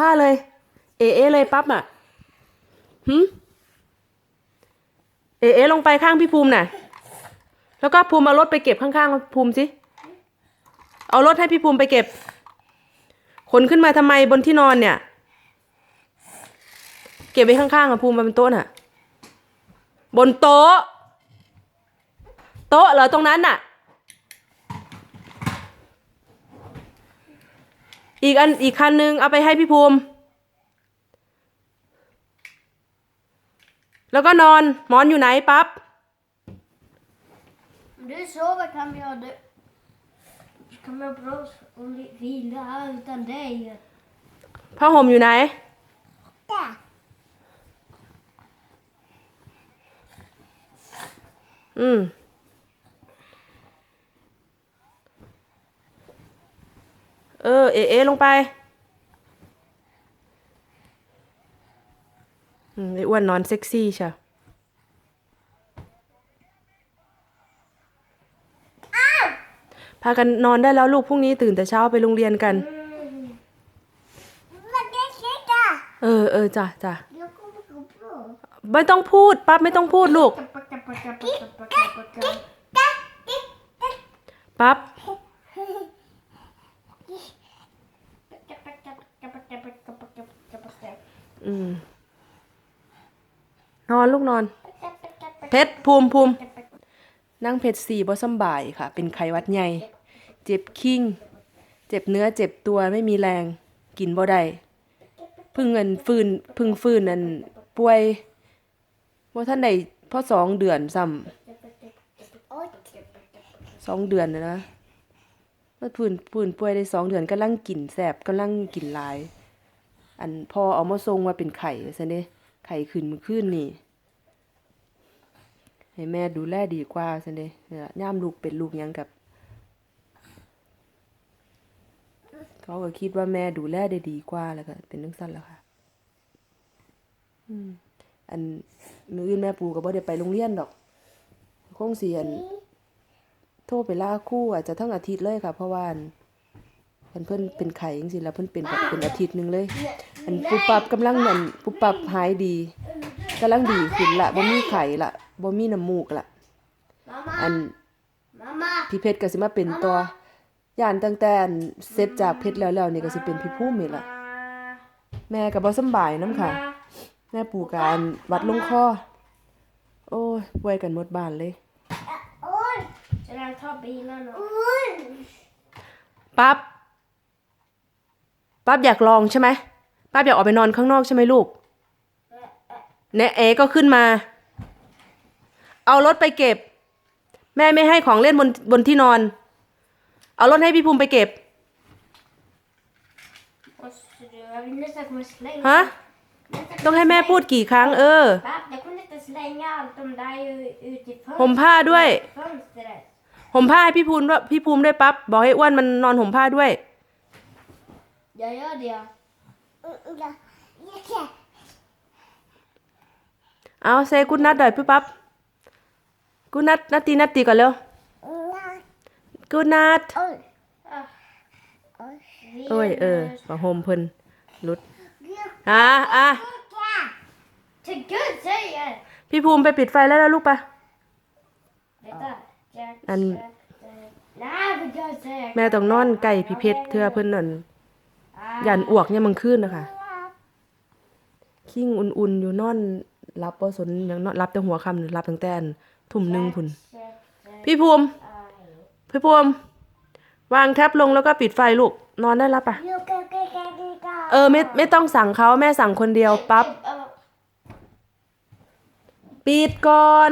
ผ้าเลย เอเอเลยปั๊บอะหืมเอเอลงไปข้างพี่ภูมิน่ะ แล้วก็ภูมิเอารถไปเก็บข้างๆภูมิสิเอารถให้พี่ภูมิไปเก็บ ขนขึ้นมาทำไมบนที่นอนเนี่ย เก็บไว้ข้างๆอะภูมิบนโต๊ะน่ะ บนโต๊ะ โต๊ะเหรอตรงนั้นน่ะ อีกอันอีกคันนึงเอาไปให้พี่ภูมิ แล้วก็นอนหมอนอยู่ไหนปั๊บ Om du sover kan jag dö. Kan man bra och li- vila utan dig. ผ้าห่มอยู่ไหน Där. อืม เออ เอเอลงไปอืมไอ้อ้วนนอนเซ็กซี่ใช่พากันนอนได้แล้วลูกพรุ่งนี้ตื่นแต่เช้าไปโรงเรียนกัน Vad det sitter? เออเออจ้ะจ้ะ Jag kommer gå bra. ไม่ต้องพูดปั๊บไม่ต้องพูดลูก ปั๊บ อืม นอนลูกนอน เพชรภูมิภูมินั่งเพชรสี่บ่สำบายค่ะ เป็นไข้หวัดใหญ่ เจ็บคิ้ง เจ็บเนื้อเจ็บตัวไม่มีแรง กินบ่ได้เพึ่งเงินฟื้นเพึ่งฟื้นนั่นป่วยว่าท่านใดพอสองเดือนซ้ำสองเดือนนะนะว่าพื้นพื้นป่วยได้สองเดือนกำลังกินแสบกำลังกินหลาย อันพอเอามาทรงว่าเป็นไข่ซะเด้ไข่ขึ้นมือขึ้นนี่ ให้แม่ดูแลดีกว่าซะเด้เนี่ยย่ามลูกเป็นลูกยังกับ เขาก็คิดว่าแม่ดูแลได้ดีกว่าแล้วก็เป็นนังสั้นแล้วค่ะ อืม อันมืออื่นแม่ปูก็บ่ได้ไปโรงเรียนดอก คงเสียน โทรไปล่าคู่อาจจะทั้งอาทิตย์เลยค่ะ เพราะว่า อันเพิ่นเพิ่นเป็นไข้จังซี่แล้วเพิ่นเป็นแบบเป็นอาทิตย์หนึงเลย อันปุบปับกำลังนั่นปุบปับหายดีกำลังดีขึ้นละบ่มีไข้ละบ่มีน้ำมูกละ Mamma, อัน mamma, พี่เพชรก็สิมาเป็นตัวย่านตั้งแต่อันเสร็จจากเพชรแล้วแล้วนี่ก็สิเป็นพี่ภูมินี่ล่ะ แม่ก็บ่สำบายนํค่ะ แม่ปู่การวัดลงคอ โอ้ยป่วยกันหมดบ้านเลย oj, ska jag ta bilen och... Oj! ปั๊บ ปั๊บอยากลองใช่ไหมปั๊บอยากออกไปนอนข้างนอกใช่ไหมลูกเนี่ยเอก็ขึ้นมา เอารถไปเก็บ แม่ไม่ให้ของเล่นบนบนที่นอน เอารถให้พี่ภูมิไปเก็บ Jag vill nästan komma slänga... ฮะต้องให้แม่พูดกี่ครั้งเออ Pappa, jag kunde inte slänga allt de där u- ut i ห่มผ้าด้วย fönstret. ห่มผ้าให้พี่ภูมิด้วยพี่ภูมิด้วยปั๊บบอกให้อ้วนมันนอนห่มผ้าด้วย Jag gör det. เอาเซกุดนัดหน่อยพี่ปั๊บกุดนัดนัดตีนัดตีก่อนเร็วกุดนัด Oj. Oj. โอ้ยเออมาห่มเพิ่นหลุดอะอะ Till Gud säger! พี่ภูมิไปปิดไฟแล้วแล้วลูกปะ Vänta. Jack, En- Jack, Nej, för Gud säger! แม่ต้องนอนใกล้พี่เพชรเทื่อเพิ่นนั่น Ah. ยันอ้วกเนี่ยมันขึ้นนะคะขิ้งอุ่นๆอยู่นอนรับบ่สนหยังนอนรับแต่หัวค่ำนี่รับตั้งแต่อันทุ่มหนึงพุ่น Jack, Jack, พี่ภูมิ aj. พี่ภูมิวางแท็บลงแล้วก็ปิดไฟลูกนอนได้แล้วปะเออไม่ไม่ต้องสั่งเขาแม่สั่งคนเดียวปั๊บ Uh, ปิดก่อน